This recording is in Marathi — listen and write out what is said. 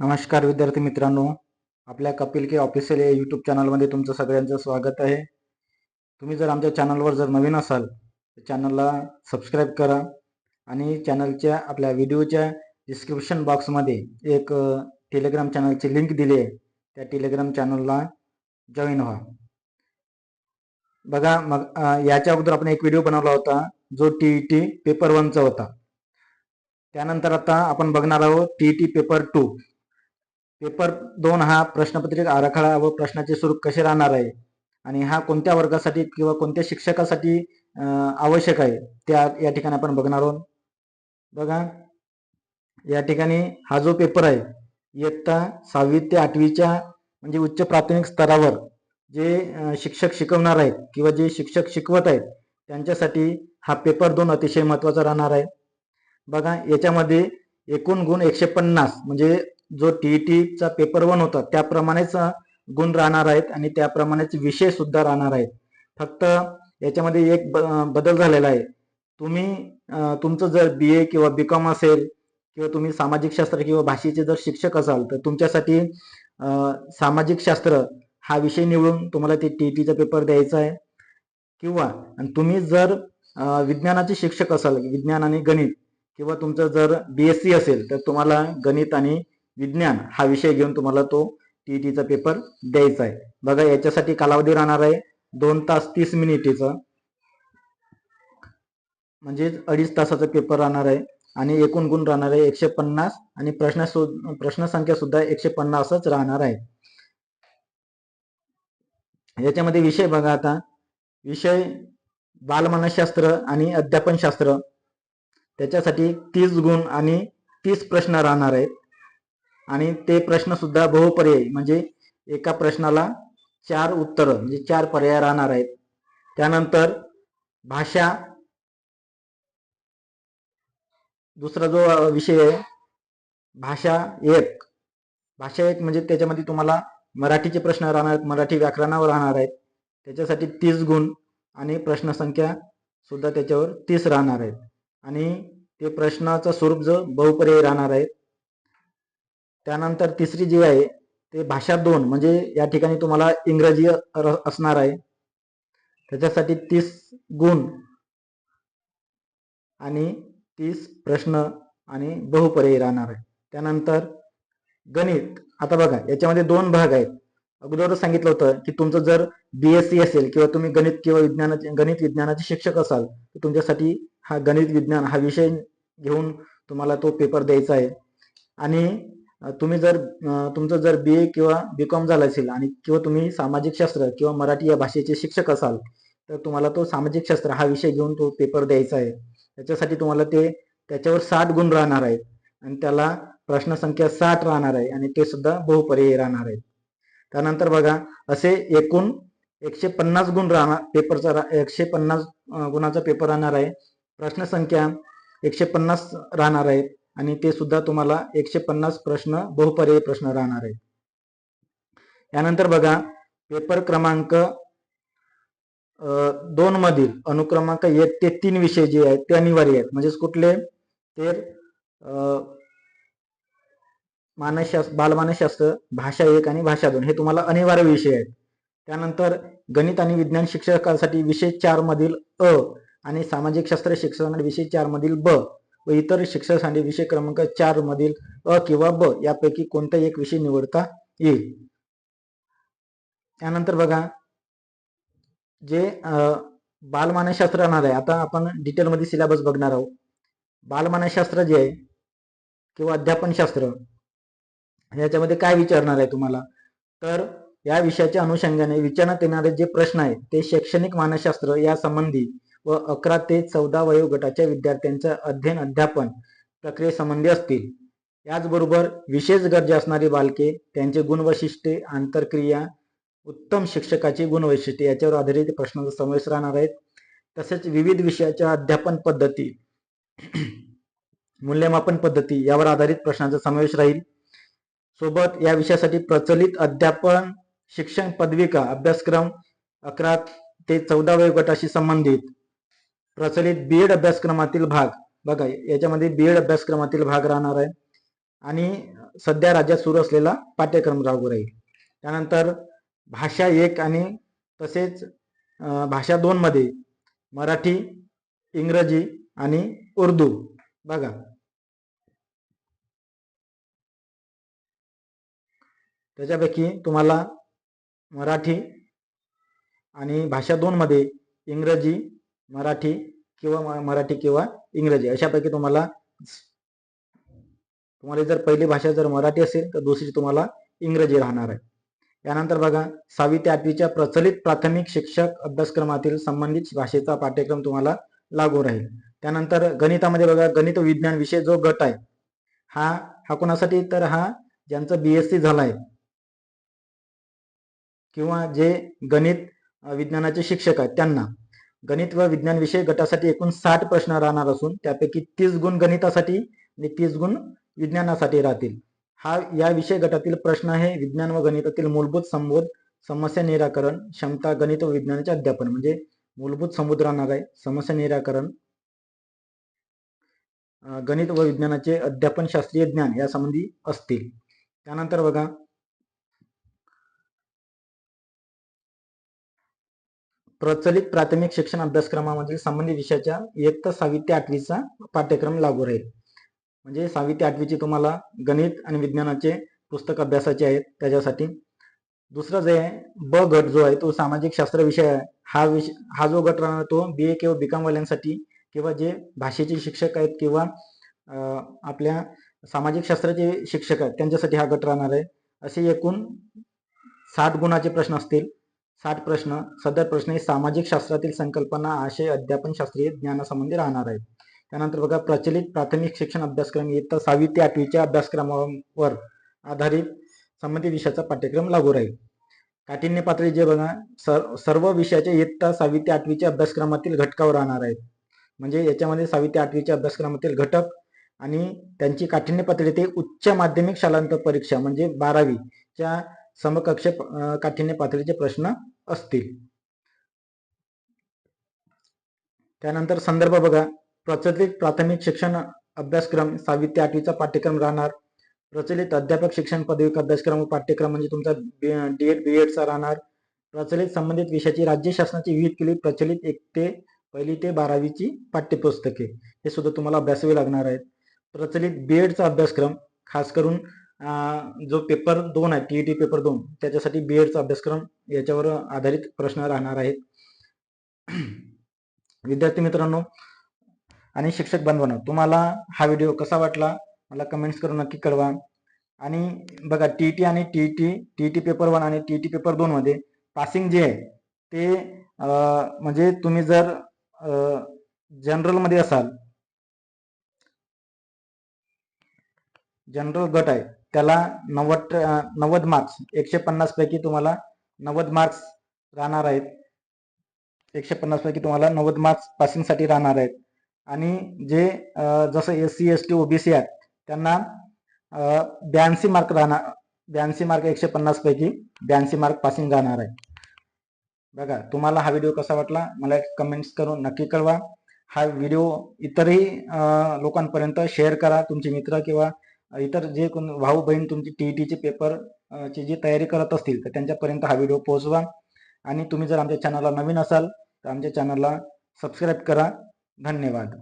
नमस्कार विद्यार्थी मित्रांनो. आपल्या कपिल के ऑफिशियल या यूट्यूब चॅनलमध्ये तुमचं सगळ्यांचं स्वागत आहे. तुम्ही जर आमच्या चॅनलवर जर नवीन असाल तर चॅनलला सबस्क्राईब करा आणि चॅनलच्या आपल्या व्हिडिओच्या डिस्क्रिप्शन बॉक्समध्ये एक टेलिग्राम चॅनलची लिंक दिली आहे. त्या टेलिग्राम चॅनलला जॉईन व्हा. बघा मग याच्या अगोदर आपण एक व्हिडिओ बनवला होता जो टी ई टी पेपर वनचा होता. त्यानंतर आता आपण बघणार आहोत T E T paper two paper दोन हा प्रश्नपत्रिका आराखडा व प्रश्नाचे स्वरूप कसे राहणार आहे? आणि हा कोणत्या वर्गासाठी किंवा कोणत्या शिक्षकासाठी आवश्यक आहे? त्या या ठिकाणी आपण बघणार आहोत. बघा या ठिकाणी हा जो पेपर आहे इयत्ता सहावी ते आठवीच्या म्हणजे उच्च प्राथमिक स्तरावर जे शिक्षक शिकवणार आहेत किंवा जे शिक्षक शिकवत आहेत त्यांच्यासाठी हा पेपर दोन अतिशय महत्त्वाचा राहणार आहे. बघा याच्यामध्ये एकूण गुण एकशे पन्नास म्हणजे जो टीईटीचा पेपर वन होता त्याप्रमाणेच गुण राहणार आहेत आणि त्याप्रमाणेच विषय सुद्धा राहणार आहेत. फक्त याच्यामध्ये एक ब- बदल झालेला आहे. तुम्ही तुमचं जर बी ए किंवा बी कॉम असेल किंवा तुम्ही सामाजिक शास्त्र किंवा भाषेचे जर शिक्षक असाल तर तुमच्यासाठी सामाजिक शास्त्र हा विषय निवडून तुम्हाला ते टीईटीचा पेपर द्यायचा आहे. किंवा आणि तुम्ही जर विज्ञानाचे शिक्षक असाल विज्ञान आणि गणित किंवा तुमचं जर बी एस सी असेल तर तुम्हाला गणित आणि विज्ञान हा विषय घेऊन तुम्हाला तो टीईटीचा पेपर द्यायचा आहे. बघा याच्यासाठी कालावधी राहणार आहे दोन तास तीस मिनिटीचा. म्हणजेच अडीच तासाचा पेपर राहणार आहे आणि एकूण गुण राहणार आहे एकशे पन्नास आणि प्रश्न सु- प्रश्न संख्या सुद्धा एकशे पन्नासच राहणार आहे. याच्यामध्ये विषय बघा आता. विषय बालमानसशास्त्र आणि अध्यापनशास्त्र. त्याच्यासाठी तीस गुण आणि तीस प्रश्न राहणार आहेत. आणि ते प्रश्न सुद्धा बहुपर्यायी म्हणजे एका प्रश्नाला चार उत्तरं म्हणजे चार पर्याय राहणार आहेत. त्यानंतर भाषा दुसरा जो विषय आहे भाषा एक. भाषा एक म्हणजे त्याच्यामध्ये तुम्हाला मराठीचे प्रश्न राहणार आहेत मराठी व्याकरणावर राहणार आहेत. त्याच्यासाठी तीस गुण आणि प्रश्न संख्या सुद्धा त्याच्यावर तीस राहणार आहेत. आणि ते प्रश्नाचं स्वरूप जो बहुपर्यायी राहणार आहेत त्यानंतर तिसरी जी आहे ते भाषा दोन म्हणजे या ठिकाणी तुम्हाला इंग्रजी र- असणार आहे. त्याच्यासाठी तीस गुण आणि तीस प्रश्न आणि बहुपर्यायी राहणार आहे. त्यानंतर गणित आता बघा याच्यामध्ये दोन भाग आहेत. अगोदरच सांगितलं होतं की तुमचं जर बीएससी असेल किंवा तुम्ही गणित किंवा विज्ञानाचे गणित विज्ञानाचे शिक्षक असाल तर तुमच्यासाठी हा गणित विज्ञान हा विषय घेऊन तुम्हाला तो पेपर द्यायचा आहे. आणि तुम्ही जर तुमचं जर बी ए किंवा बी कॉम झालं असेल आणि किंवा तुम्ही सामाजिक शास्त्र किंवा मराठी या भाषेचे शिक्षक असाल तर तुम्हाला तो सामाजिक शास्त्र हा विषय घेऊन तो पेपर द्यायचा आहे. त्याच्यासाठी तुम्हाला ते त्याच्यावर साठ गुण राहणार आहेत आणि त्याला प्रश्न संख्या साठ राहणार आहे आणि ते सुद्धा बहुपर्यायी राहणार आहेत. त्यानंतर बघा असे एकूण एकशे पन्नास गुण राहणार पेपरचा रा- एकशे पन्नास गुणाचा पेपर राहणार आहे. प्रश्न संख्या एकशे पन्नास राहणार आहेत आणि ते सुद्धा तुम्हाला एकशे पन्नास प्रश्न बहुपर्यायी प्रश्न राहणार आहेत. यानंतर बघा पेपर क्रमांक दोन मधील अनुक्रमांक एक ते तीन विषय जे आहेत ते अनिवार्य आहेत. म्हणजेच कुठले? ते मानसशास्त्र बालमानसशास्त्र भाषा एक आणि भाषा दोन हे तुम्हाला अनिवार्य विषय आहेत. त्यानंतर गणित आणि विज्ञान शिक्षकासाठी विषय चार मधील अ आणि सामाजिक शास्त्र शिक्षकांसाठी विषय चार मधील ब. व इतर शिक्षकासाठी विषय क्रमांक चार मधील अ किंवा ब यापैकी कोणता एक विषय निवडता येईल. त्यानंतर बघा जे बालमानसशास्त्र राहणार आहे आता आपण डिटेलमध्ये सिलेबस बघणार आहोत. बालमानसशास्त्र जे आहे किंवा अध्यापनशास्त्र याच्यामध्ये काय विचारणार आहे तुम्हाला? तर या विषयाच्या अनुषंगाने विचारण्यात येणारे जे प्रश्न आहेत ते शैक्षणिक मानसशास्त्र या संबंधी व अकरा ते चौदा वयोगटाच्या विद्यार्थ्यांच्या अध्ययन अध्यापन प्रक्रियेसंबंधी असतील. याचबरोबर विशेष गरजा असणारी बालके त्यांचे गुणवैशिष्ट्ये आंतरक्रिया उत्तम शिक्षकाची गुणवैशिष्ट्ये याच्यावर आधारित प्रश्नांचा समावेश राहणार आहेत. तसेच विविध विषयाच्या अध्यापन पद्धती मूल्यमापन पद्धती यावर आधारित प्रश्नांचा समावेश राहील. सोबत या विषयासाठी प्रचलित अध्यापन शिक्षण पदविका अभ्यासक्रम अकरा ते चौदा वयोगटाशी संबंधित प्रचलित बीएड अभ्यासक्रमातील भाग. बघा याच्यामध्ये बीएड अभ्यासक्रमातील भाग राहणार आहे. आणि सध्या राज्यात सुरू असलेला पाठ्यक्रम लागू राहील. त्यानंतर भाषा एक आणि तसेच भाषा दोन मध्ये मराठी इंग्रजी आणि उर्दू. बघा. त्याच्यापैकी तुम्हाला मराठी आणि भाषा दोन मध्ये इंग्रजी मराठी किंवा म- मराठी किंवा इंग्रजी अशापैकी तुम्हाला तुम्हाला जर पहिली भाषा जर मराठी असेल तर दुसरी तुम्हाला इंग्रजी राहणार आहे. यानंतर बघा सहावी ते आठवीच्या प्रचलित प्राथमिक शिक्षक अभ्यासक्रमातील संबंधित भाषेचा पाठ्यक्रम तुम्हाला लागू राहील. त्यानंतर गणितामध्ये बघा गणित विज्ञान विषय जो गट आहे हा हा कोणासाठी? तर हा ज्यांचं बी एस सी आहे किंवा जे गणित विज्ञानाचे शिक्षक आहेत त्यांना. गणित व विज्ञान विषय गटासाठी एकूण साठ प्रश्न राहणार असून त्यापैकी तीस गुण गणितासाठी आणि तीस गुण विज्ञानासाठी राहतील. हा या विषय गटातील प्रश्न आहे. विज्ञान व गणितातील मूलभूत संबोध समस्या निराकरण क्षमता गणित व विज्ञानाचे अध्यापन म्हणजे मूलभूत संबोध राहणार आहे. समस्या निराकरण गणित व विज्ञानाचे अध्यापन शास्त्रीय ज्ञान यासंबंधी असतील. त्यानंतर बघा प्रचलित प्राथमिक शिक्षण अभ्यासक्रमामधील संबंधित विषयाच्या इयत्ता सहावी ते आठवीचा पाठ्यक्रम लागू राहील. म्हणजे सहावी ते आठवीची तुम्हाला गणित आणि विज्ञानाचे पुस्तक अभ्यासाचे आहेत त्याच्यासाठी. दुसरं जे आहे ब गट जो आहे तो सामाजिक शास्त्र विषय आहे. हा विषय हा जो गट राहणार तो बी ए किंवा बीकॉम वाल्यांसाठी किंवा जे भाषेचे शिक्षक आहेत किंवा आपल्या सामाजिक शास्त्राचे शिक्षक आहेत त्यांच्यासाठी हा गट राहणार आहे. असे एकूण साठ गुणाचे प्रश्न असतील. साठ प्रश्न. सदर प्रश्न हे सामाजिक शास्त्रातील संकल्पना आशय अध्यापन शास्त्रीय ज्ञानासंबंधी राहणार आहेत. त्यानंतर बघा प्रचलित प्राथमिक शिक्षण अभ्यासक्रम इयत्ता सहावी ते आठवीच्या अभ्यासक्रमावर आधारित संबंधित विषयाचा पाठ्यक्रम लागू राहील. काठिण्य पातळी जे बघा सर सर्व विषयाच्या इयत्ता सहावी ते आठवीच्या अभ्यासक्रमातील घटकावर राहणार आहेत. म्हणजे याच्यामध्ये सहावी ते आठवीच्या अभ्यासक्रमातील घटक आणि त्यांची काठिण्य पातळी ते उच्च माध्यमिक शालांत परीक्षा म्हणजे बारावीच्या समकक्ष काठिण्य पातळीचे प्रश्न असतील. त्यानंतर संदर्भ बघा. प्रचलित प्राथमिक शिक्षण अभ्यासक्रम सहावी ते आठवीचा पाठ्यक्रम राहणार. प्रचलित अध्यापक शिक्षण पदविक अभ्यासक्रम व पाठ्यक्रम म्हणजे तुमचा डी एड बी एडचा राहणार. प्रचलित संबंधित विषयाची राज्य शासनाची विविध केली. प्रचलित एक ते पहिली ते बारावीची पाठ्यपुस्तके. हे सुद्धा तुम्हाला अभ्यासावे लागणार आहेत. प्रचलित बी एडचा अभ्यासक्रम खास करून जो पेपर दोन आहे टी टी पेपर दोन त्याच्यासाठी बी एडचा अभ्यासक्रम याच्यावर आधारित प्रश्न राहणार आहेत. विद्यार्थी मित्रांनो आणि शिक्षक बांधवांनो तुम्हाला हा व्हिडिओ कसा वाटला? मला कमेंट्स करून नक्की कळवा. आणि बघा टी टी आणि T T T T paper one आणि टी टी पेपर दोन मध्ये पासिंग जे आहे ते म्हणजे तुम्ही जर जनरलमध्ये असाल जनरल गट आहे त्याला नव्वद नव्वद मार्क्स एकशे पन्नास पैकी तुम्हाला नव्वद मार्क्स राहणार आहेत. एकशे पन्नास पैकी तुम्हाला नव्वद मार्क्स पासिंगसाठी राहणार आहेत. आणि जे जसं S C S T OBC आहेत त्यांना ब्याऐंशी मार्क राहणार ब्याऐंशी मार्क एकशे पन्नास पैकी ब्याऐंशी मार्क पासिंग राहणार आहे. बघा तुम्हाला हा व्हिडिओ कसा वाटला मला एक कमेंट्स करून नक्की कळवा. हा व्हिडिओ इतरही लोकांपर्यंत शेअर करा तुमचे मित्र किंवा इतर जे कोण भाऊ बहीण तुमची टी टीचे पेपर ची जी तयारी करत असतील तर त्यांच्यापर्यंत हा व्हिडिओ पोहोचवा. आणि तुम्ही जर आमच्या चॅनलला नवीन असाल तर आमच्या चॅनलला सबस्क्राईब करा. धन्यवाद.